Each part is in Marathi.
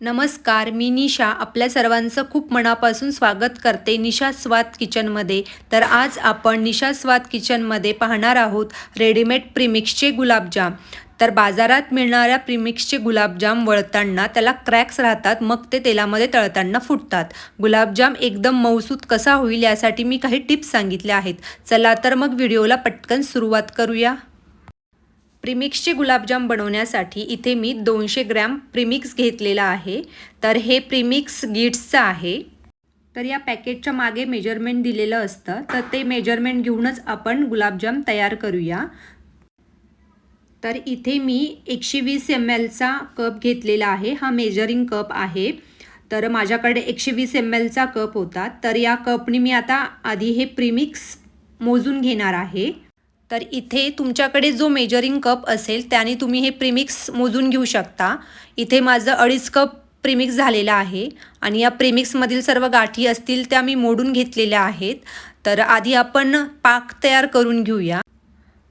नमस्कार मी निशा. आपल्या सर्वांचं खूप मनापासून स्वागत करते निशा स्वाद किचनमध्ये. तर आज आपण निशा स्वाद किचनमध्ये पाहणार आहोत रेडीमेड प्रिमिक्सचे गुलाबजाम. तर बाजारात मिळणाऱ्या प्रिमिक्सचे गुलाबजाम वळताना त्याला क्रॅक्स राहतात मग ते तेलामध्ये तळताना फुटतात. गुलाबजाम एकदम मऊसूत कसा होईल यासाठी मी काही टिप्स सांगितल्या आहेत. चला तर मग व्हिडिओला पटकन सुरुवात करूया. प्रिमिक्सचे गुलाबजाम बनवण्यासाठी इथे मी दोनशे ग्रॅम प्रीमिक्स घेतलेला आहे. तर हे प्रिमिक्स गिट्सचं आहे. तर या पॅकेटच्या मागे मेजरमेंट दिलेलं असतं. तर ते मेजरमेंट घेऊनच आपण गुलाबजाम तयार करूया. तर इथे मी एकशे वीस एम एलचा कप घेतलेला आहे. हा मेजरिंग कप आहे. तर माझ्याकडे एकशे वीस एम एलचा कप होता. तर या कपने मी आता आधी हे प्रिमिक्स मोजून घेणार आहे. तर इथे तुमच्याकडे जो मेजरिंग कप असेल त्याने तुम्ही हे प्रिमिक्स मोजून घेऊ शकता. इथे माझं अडीच कप प्रिमिक्स झालेला आहे आणि या प्रिमिक्समधील सर्व गाठी असतील त्या मी मोडून घेतलेल्या आहेत. तर आधी आपण पाक तयार करून घेऊया.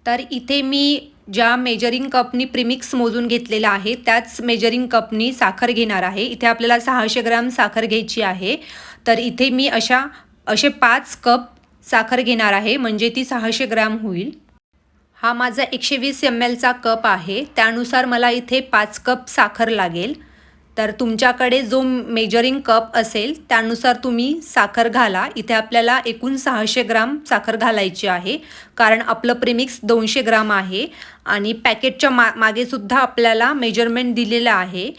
तर इथे मी ज्या मेजरिंग कपनी प्रिमिक्स मोजून घेतलेला आहे त्याच मेजरिंग कपनी साखर घेणार आहे. इथे आपल्याला सहाशे ग्राम साखर घ्यायची आहे. तर इथे मी अशा असे पाच कप साखर घेणार आहे म्हणजे ती सहाशे ग्रॅम होईल. हा माझा एकशे वीस एम एलचा कप आहे. त्यानुसार मला इथे पाच कप साखर लागेल. तर तुमच्याकडे जो मेजरिंग कप असेल त्यानुसार तुम्ही साखर घाला. इथे आपल्याला एकूण सहाशे ग्राम साखर घालायची आहे. कारण आपलं प्रेमिक्स दोनशे ग्राम आहे. आणि पॅकेटच्या मा मागेसुद्धा आपल्याला मेजरमेंट दिलेलं आहे.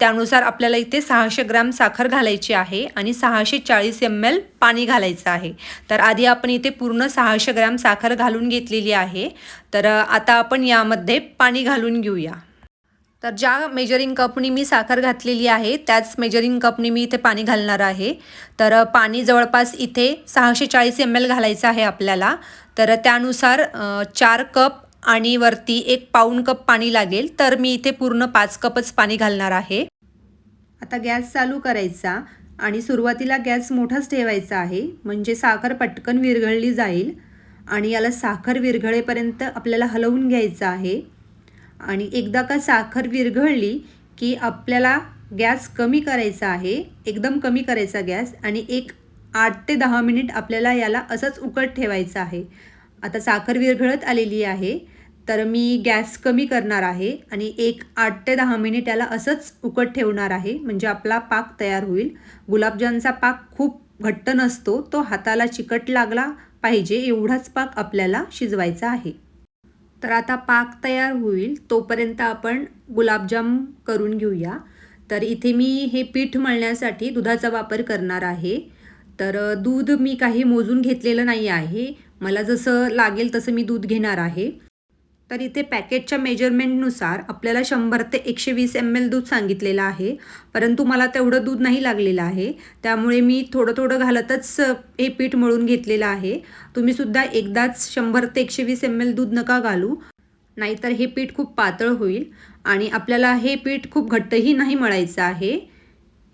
त्यानुसार आपल्याला इथे सहाशे ग्राम साखर घालायची आहे. आणि सहाशे चाळीस एम एल पाणी घालायचं आहे. तर आधी आपण इथे पूर्ण सहाशे ग्राम साखर घालून घेतलेली आहे. तर आता आपण यामध्ये पाणी घालून घेऊया. तर ज्या मेजरिंग कपनी मी साखर घातलेली आहे त्याच मेजरिंग कपनी मी इथे पाणी घालणार आहे. तर पाणी जवळपास इथे सहाशे चाळीस एम एल घालायचं आहे आपल्याला. तर त्यानुसार चार कप आणि वरती एक पाऊण कप पाणी लागेल. तर मी इथे पूर्ण पाच कपच पाणी घालणार आहे. आता गॅस चालू करायचा आणि सुरुवातीला गॅस मोठाच ठेवायचा आहे. म्हणजे साखर पटकन विरघळली जाईल आणि याला साखर विरघळेपर्यंत आपल्याला हलवून घ्यायचं आहे. आणि एकदा का साखर विरघळली की आपल्याला गॅस कमी करायचा आहे एकदम कमी करायचा गॅस आणि एक आठ ते दहा मिनिट आपल्याला याला असंच उकट ठेवायचं आहे. आता साखर विरघळत आलेली आहे तर मी गॅस कमी करणार आहे आणि एक आठ ते दहा मिनिट याला असंच उकट ठेवणार आहे. म्हणजे आपला पाक तयार होईल. गुलाबजामचा पाक खूप घट्ट नसतो तो हाताला चिकट लागला पाहिजे एवढाच पाक आपल्याला शिजवायचा आहे. तर आता पाक तयार होईल तोपर्यंत आपण गुलाबजाम करून घेऊया. तर इथे मी हे पीठ मळण्यासाठी दुधाचा वापर करणार आहे. तर दूध मी काही मोजून घेतलेलं नाही आहे. मला जसं लागेल तसं मी दूध घेणार आहे. तर इथे पॅकेटच्या मेजरमेंटनुसार आपल्याला शंभर ते एकशे वीस एम एल दूध सांगितलेलं आहे. परंतु मला तेवढं दूध नाही लागलेलं आहे. त्यामुळे मी थोडं थोडं घालतच हे पीठ मळून घेतलेलं आहे. तुम्हीसुद्धा एकदाच शंभर ते एकशे वीस एम एल दूध नका घालू. नाहीतर हे पीठ खूप पातळ होईल आणि आपल्याला हे पीठ खूप घट्टही नाही मळायचं आहे.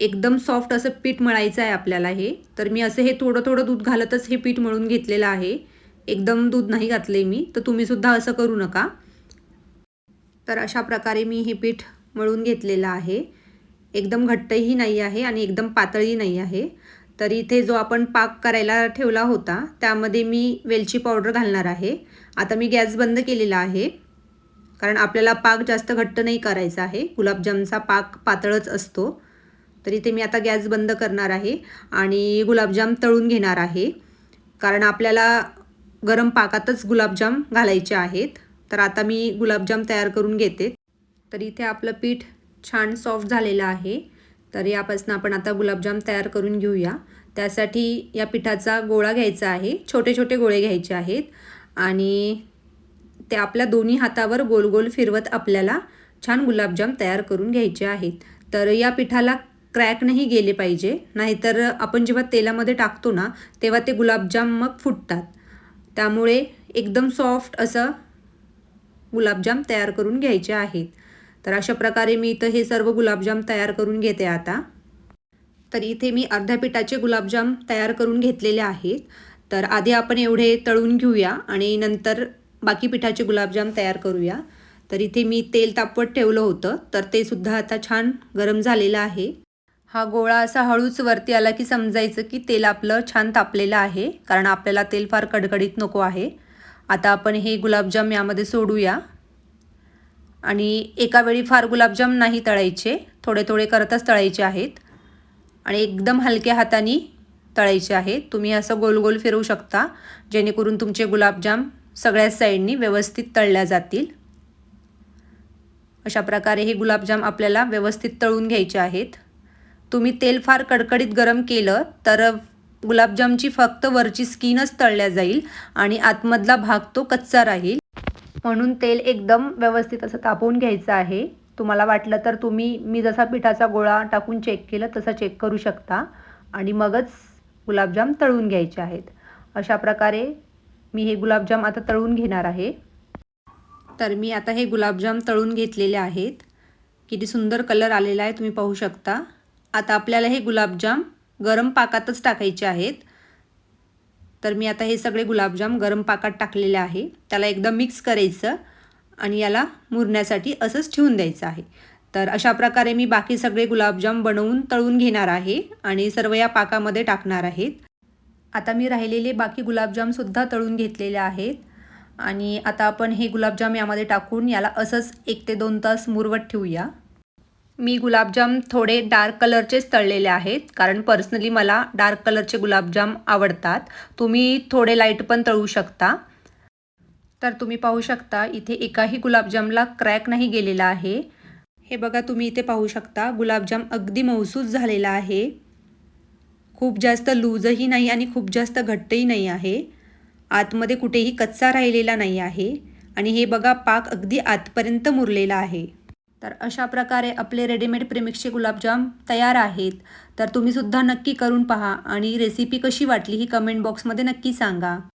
एकदम सॉफ्ट असं पीठ मळायचं आहे आपल्याला हे. तर मी असं हे थोडं थोडं दूध घालतच हे पीठ मळून घेतलेलं आहे. एकदम दूध नाही घातले मी तर तुम्हीसुद्धा असं करू नका. तर अशा प्रकारे मी हे पीठ मळून घेतलेलं आहे. एकदम घट्टही नाही आहे आणि एकदम पातळही नाही आहे. तर इथे जो आपण पाक करायला ठेवला होता त्यामध्ये मी वेलची पावडर घालणार आहे. आता मी गॅस बंद केलेला आहे. कारण आपल्याला पाक जास्त घट्ट नाही करायचा आहे. गुलाबजामचा पाक पातळच असतो. तर इथे मी आता गॅस बंद करणार आहे आणि गुलाबजाम तळून घेणार आहे. कारण आपल्याला गरम पाकातच गुलाबजाम घालायचे आहेत. तर आता मी गुलाबजाम तयार करून घेते. तर इथे आपलं पीठ छान सॉफ्ट झालेलं आहे. तर यापासून आपण आता गुलाबजाम तयार करून घेऊया. त्यासाठी या पिठाचा गोळा घ्यायचा आहे. छोटे छोटे गोळे घ्यायचे आहेत. आणि ते आपल्या दोन्ही हातावर गोल गोल फिरवत आपल्याला छान गुलाबजाम तयार करून घ्यायचे आहेत. तर या पिठाला क्रॅक नाही गेले पाहिजे. नाहीतर आपण जेव्हा तेलामध्ये टाकतो ना तेव्हा ते गुलाबजाम मग फुटतात. त्यामुळे एकदम सॉफ्ट असं गुलाबजाम तयार करून घ्यायचे आहेत. तर अशा प्रकारे मी इथं हे सर्व गुलाबजाम तयार करून घेते आता. तर इथे मी अर्ध्या पिठाचे गुलाबजाम तयार करून घेतलेले आहेत. तर आधी आपण एवढे तळून घेऊया आणि नंतर बाकी पिठाचे गुलाबजाम तयार करूया. तर इथे मी तेल तापवत ठेवलं होतं तर ते सुद्धा आता छान गरम झालेलं आहे. हा गोळा असा हळूच वरती आला की समजायचं की तेल आपलं छान तापलेलं आहे कारण आपल्याला तेल फार कडकडीत नको आहे. आता आपण हे गुलाबजाम यामध्ये सोडूया. आणि एका वेळी फार गुलाबजाम नाही तळायचे थोडे थोडे करतच तळायचे आहेत. आणि एकदम हलक्या हाताने तळायचे आहेत. तुम्ही असं गोल गोल फिरवू शकता जेणेकरून तुमचे गुलाबजाम सगळ्या साईडनी व्यवस्थित तळल्या जातील. अशा प्रकारे हे गुलाबजाम आपल्याला व्यवस्थित तळून घ्यायचे आहेत. तुम्ही तेल फार कडकडीत गरम केलं तर गुलाबजामची फक्त वरची स्किनच तळल्या जाईल आणि आतमधला भाग तो कच्चा राहील. म्हणून तेल एकदम व्यवस्थित असं तापवून घ्यायचं आहे. तुम्हाला वाटलं तर तुम्ही मी जसा पिठाचा गोळा टाकून चेक केलं तसा चेक करू शकता. आणि मगच गुलाबजाम तळून घ्यायचे आहेत. अशा प्रकारे मी हे गुलाबजाम आता तळून घेणार आहे. तर मी आता हे गुलाबजाम तळून घेतलेले आहेत. किती सुंदर कलर आलेला आहे तुम्ही पाहू शकता. आता आपल्याला हे गुलाबजाम गरम पाकातच टाकायचे आहेत. तर मी आता हे सगळे गुलाबजाम गरम पाकात टाकलेले आहे. त्याला एकदम मिक्स करायचं आणि याला मुरण्यासाठी असंच ठेवून द्यायचं आहे. तर अशा प्रकारे मी बाकी सगळे गुलाबजाम बनवून तळून घेणार आहे आणि सर्व या पाकामध्ये टाकणार आहेत. आता मी राहिलेले बाकी गुलाबजामसुद्धा तळून घेतलेले आहेत. आणि आता आपण हे गुलाबजाम यामध्ये टाकून याला असंच एक ते दोन तास मुरवत ठेवूया. मी गुलाबजाम थोडे डार्क कलरचेच तळलेले आहेत कारण पर्सनली मला डार्क कलरचे गुलाबजाम आवडतात. तुम्ही थोडे लाइट पण तळू शकता. तर तुम्ही पाहू शकता इथे एकाही गुलाबजामला क्रॅक नाही गेलेला आहे. हे बघा तुम्ही इथे पाहू शकता गुलाबजाम अगदी मौसूस झालेला आहे. खूप जास्त लूजही नाही आणि खूप जास्त घट्टही नाही आहे. आतमध्ये कुठेही कच्चा राहिलेला नाही आहे. आणि हे बघा पाक अगदी आतपर्यंत मुरलेला आहे. तर अशा प्रकारे आपले रेडीमेड प्रेमिक्सचे गुलाबजाम तयार आहेत. तर तुम्हीसुद्धा नक्की करून पहा आणि रेसिपी कशी वाटली ही कमेंट बॉक्समध्ये नक्की सांगा.